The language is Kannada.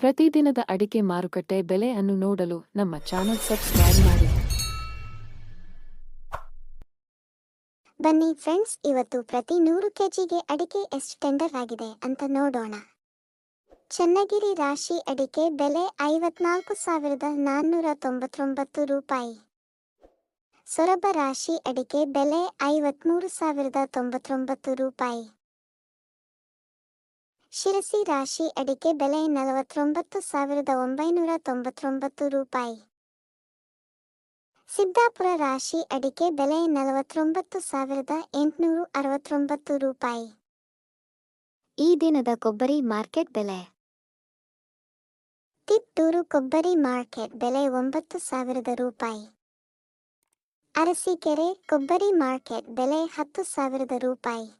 ಪ್ರತಿದಿನದ ಅಡಿಕೆ ಮಾರುಕಟ್ಟೆ ಬೆಲೆ ಅನ್ನು ನೋಡಲು ನಮ್ಮ ಚಾನೆಲ್ ಸಬ್ಸ್ಕ್ರೈಬ್ ಮಾಡಿ. ಬನ್ನಿ ಫ್ರೆಂಡ್ಸ್, ಇವತ್ತು ಪ್ರತಿ ನೂರು ಕೆಜಿಗೆ ಅಡಿಕೆ ಎಷ್ಟು ಟೆಂಡರ್ ಆಗಿದೆ ಅಂತ ನೋಡೋಣ. ಚನ್ನಗಿರಿ ರಾಶಿ ಅಡಿಕೆ ಬೆಲೆ ಐವತ್ನಾಲ್ಕು ಸಾವಿರದ ನಾನ್ನೂರ ತೊಂಬತ್ತೊಂಬತ್ತು ರೂಪಾಯಿ. ಸೊರಬ ರಾಶಿ ಅಡಿಕೆ ಬೆಲೆ ಐವತ್ಮೂರು ಸಾವಿರದ ತೊಂಬತ್ತೊಂಬತ್ತು ರೂಪಾಯಿ. ಶಿರಸಿ ರಾಶಿ ಅಡಿಕೆ ಬೆಲೆ ನಲವತ್ತೊಂಬತ್ತು ಸಾವಿರದ ಒಂಬೈನೂರ ತೊಂಬತ್ತೊಂಬತ್ತು ರೂಪಾಯಿ. ಸಿದ್ದಾಪುರ ರಾಶಿ ಅಡಿಕೆ ಬೆಲೆ ನಲವತ್ತೊಂಬತ್ತು ಸಾವಿರದ ಎಂಟುನೂರು ಅರವತ್ತೊಂಬತ್ತು ರೂಪಾಯಿ. ಈ ದಿನದ ಕೊಬ್ಬರಿ ಮಾರ್ಕೆಟ್ ಬೆಲೆ. ತಿತ್ತೂರು ಕೊಬ್ಬರಿ ಮಾರ್ಕೆಟ್ ಬೆಲೆ ಒಂಬತ್ತು ಸಾವಿರದ ರೂಪಾಯಿ. ಅರಸೀಕೆರೆ ಕೊಬ್ಬರಿ ಮಾರ್ಕೆಟ್ ಬೆಲೆ ಹತ್ತು ಸಾವಿರದ ರೂಪಾಯಿ.